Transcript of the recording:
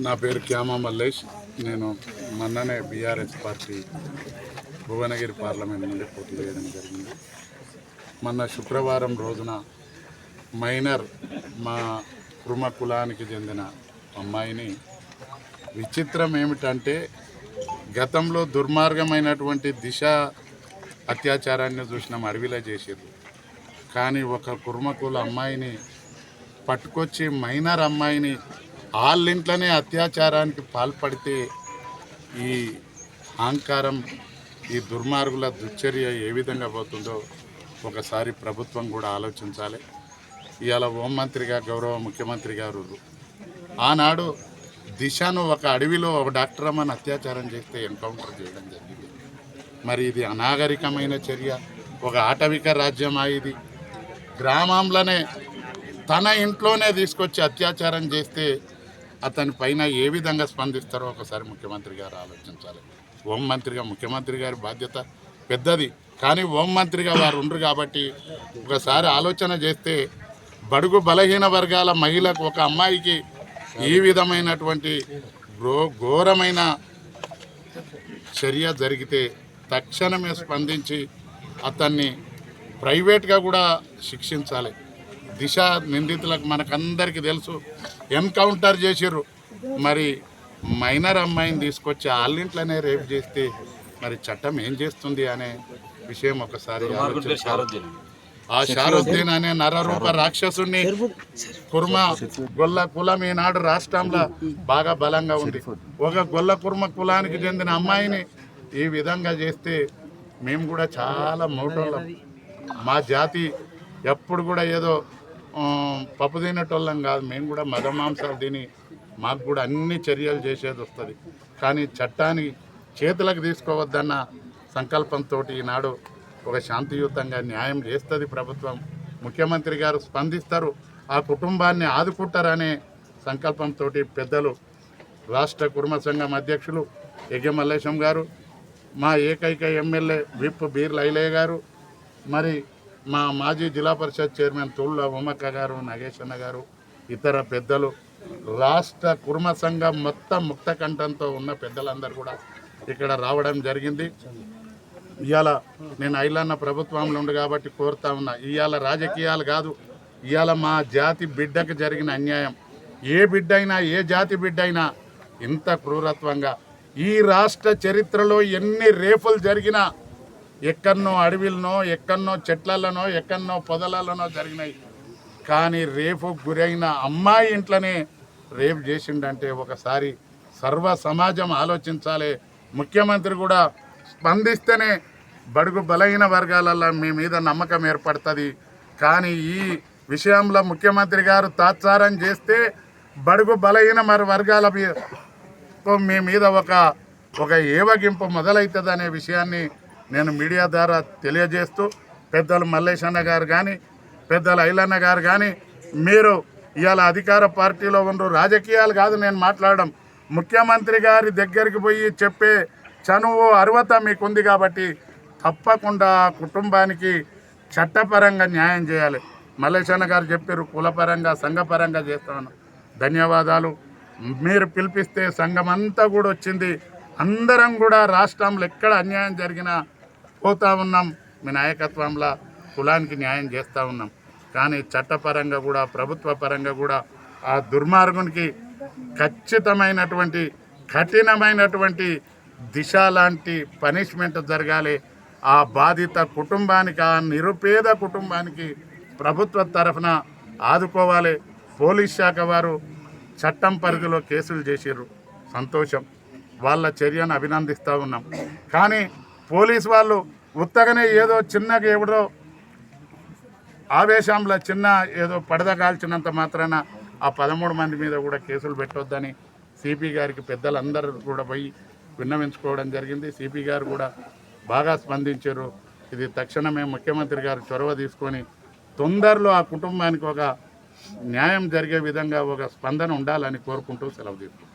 నా పేరు క్యామా మల్లేష్. నేను మొన్ననే బీఆర్ఎస్ పార్టీ భువనగిరి పార్లమెంట్ నుండి పోటీ చేయడం జరిగింది. మొన్న శుక్రవారం రోజున మైనర్ మా కుర్మ కులానికి చెందిన అమ్మాయిని విచిత్రం ఏమిటంటే గతంలో దుర్మార్గమైనటువంటి దిశ అత్యాచారాన్ని చూసినాం అడవిలో చేసారు కానీ ఒక కుర్మకుల అమ్మాయిని పట్టుకొచ్చి మైనర్ అమ్మాయిని వాళ్ళింట్లోనే అత్యాచారానికి పాల్పడితే ఈ అహంకారం ఈ దుర్మార్గుల దుశ్చర్య ఏ విధంగా పోతుందో ఒకసారి ప్రభుత్వం కూడా ఆలోచించాలి. ఇవాళ హోంమంత్రిగా గౌరవ ముఖ్యమంత్రి గారు ఆనాడు దిశను ఒక అడవిలో ఒక డాక్టర్ అమ్మని అత్యాచారం చేస్తే ఎన్కౌంటర్ చేయడం జరిగింది. మరి ఇది అనాగరికమైన చర్య. ఒక ఆటవిక రాజ్యమా ఇది గ్రామంలోనే తన ఇంట్లోనే తీసుకొచ్చి అత్యాచారం చేస్తే అతని పైన ఏ విధంగా స్పందిస్తారో ఒకసారి ముఖ్యమంత్రి గారు ఆలోచించాలి. హోం మంత్రిగా ముఖ్యమంత్రి గారి బాధ్యత పెద్దది. కానీ హోంమంత్రిగా వారు ఉండరు కాబట్టి ఒకసారి ఆలోచన చేస్తే బడుగు బలహీన వర్గాల మహిళకు ఒక అమ్మాయికి ఈ విధమైనటువంటి ఘోరమైన చర్య జరిగితే తక్షణమే స్పందించి అతన్ని ప్రైవేట్గా కూడా శిక్షించాలి. దిశ నిందితులకు మనకందరికీ తెలుసు. ఎన్కౌంటర్ చేసిర్రు. మరి మైనర్ అమ్మాయిని తీసుకొచ్చి వాళ్ళింట్లోనే రేపు చేస్తే మరి చట్టం ఏం చేస్తుంది అనే విషయం ఒకసారి ఆ షారుద్దీన్ అనే నరరూప రాక్షసుని కుర్మ గొల్ల కులం ఈనాడు రాష్ట్రంలో బాగా బలంగా ఉంది. ఒక గొల్ల కుర్మ కులానికి చెందిన అమ్మాయిని ఈ విధంగా చేస్తే మేము కూడా చాలా మోటోళ్ళం. మా జాతి ఎప్పుడు కూడా ఏదో పప్పు తినేటోళ్ళం కాదు. మేము కూడా మద మాంసాలు తిని మాకు కూడా అన్ని చర్యలు చేసేది వస్తుంది. కానీ చట్టాన్ని చేతులకు తీసుకోవద్దన్న సంకల్పంతో ఈనాడు ఒక శాంతియుతంగా న్యాయం చేస్తుంది ప్రభుత్వం. ముఖ్యమంత్రి గారు స్పందిస్తారు. ఆ కుటుంబాన్ని ఆదుకుంటారనే సంకల్పంతో పెద్దలు రాష్ట్ర కుర్మ సంఘం అధ్యక్షులు యజ్ఞ మల్లేశం గారు మా ఏకైక ఎమ్మెల్యే విప్ బీర్ లైలయ్య గారు మరి మా మాజీ జిల్లా పరిషత్ చైర్మన్ తోళ్ళ ఉమక్క గారు నాగేశన్న గారు ఇతర పెద్దలు రాష్ట్ర కుర్మ సంఘం మొత్తం ముక్తకంఠంతో ఉన్న పెద్దలందరూ కూడా ఇక్కడ రావడం జరిగింది. ఇవాళ నేను ఐలన్న ప్రభుత్వంలో ఉండు కాబట్టి కోరుతా ఉన్నా ఇవాళ రాజకీయాలు కాదు ఇవాళ మా జాతి బిడ్డకు జరిగిన అన్యాయం. ఏ బిడ్డ అయినా ఏ జాతి బిడ్డ అయినా ఇంత క్రూరత్వంగా ఈ రాష్ట్ర చరిత్రలో ఎన్ని రేపులు జరిగినా ఎక్కడనో అడవిలనో ఎక్కడనో చెట్లలోనో ఎక్కడనో పొదలలోనో జరిగినాయి. కానీ రేపు గురైన అమ్మాయి ఇంట్లోనే రేపు చేసిండంటే ఒకసారి సర్వ సమాజం ఆలోచించాలి. ముఖ్యమంత్రి కూడా స్పందిస్తేనే బడుగు బలహీన వర్గాలలో మీ మీద నమ్మకం ఏర్పడుతుంది. కానీ ఈ విషయంలో ముఖ్యమంత్రి గారు తాత్సారం చేస్తే బడుగు బలహీన మరి వర్గాల మీ- మీ మీద ఒక ఒక ఏవగింపు మొదలవుతుంది అనే విషయాన్ని నేను మీడియా ద్వారా తెలియజేస్తూ పెద్దలు మల్లేశన్న గారు కానీ పెద్దలు ఐలన్న గారు కానీ మీరు ఇవాళ అధికార పార్టీలో ఉన్న రాజకీయాలు కాదు నేను మాట్లాడడం. ముఖ్యమంత్రి గారి దగ్గరికి పోయి చెప్పే చనువు అర్హత మీకుంది కాబట్టి తప్పకుండా కుటుంబానికి చట్టపరంగా న్యాయం చేయాలి. మల్లేశన్న గారు చెప్పారు కులపరంగా సంఘపరంగా చేస్తాను. ధన్యవాదాలు. మీరు పిలిపిస్తే సంఘం అంతా కూడా వచ్చింది. అందరం కూడా రాష్ట్రంలో ఎక్కడ అన్యాయం జరిగినా పోతా ఉన్నాం. మీ నాయకత్వంలో కులానికి న్యాయం చేస్తూ ఉన్నాం. కానీ చట్టపరంగా కూడా ప్రభుత్వ పరంగా కూడా ఆ దుర్మార్గునికి ఖచ్చితమైనటువంటి కఠినమైనటువంటి దిశ లాంటి పనిష్మెంట్ జరగాలి. ఆ బాధిత కుటుంబానికి ఆ నిరుపేద కుటుంబానికి ప్రభుత్వ తరఫున ఆదుకోవాలి. పోలీస్ శాఖ వారు చట్టం పరిధిలో కేసులు చేసారు సంతోషం. వాళ్ళ చర్యను అభినందిస్తూ ఉన్నాం. కానీ పోలీస్ వాళ్ళు ఉత్తగానే ఏదో చిన్నగా ఎవడో ఆవేశంలో చిన్న ఏదో పడద కాల్చినంత మాత్రాన ఆ పదమూడు మంది మీద కూడా కేసులు పెట్టొద్దని సిపి గారికి పెద్దలందరూ కూడా పోయి విన్నవించుకోవడం జరిగింది. సిపి గారు కూడా బాగా స్పందించారు. ఇది తక్షణమే ముఖ్యమంత్రి గారు చొరవ తీసుకొని తొందరలో ఆ కుటుంబానికి ఒక న్యాయం జరిగే విధంగా ఒక స్పందన ఉండాలని కోరుకుంటూ సెలవు తీసుకుంటాం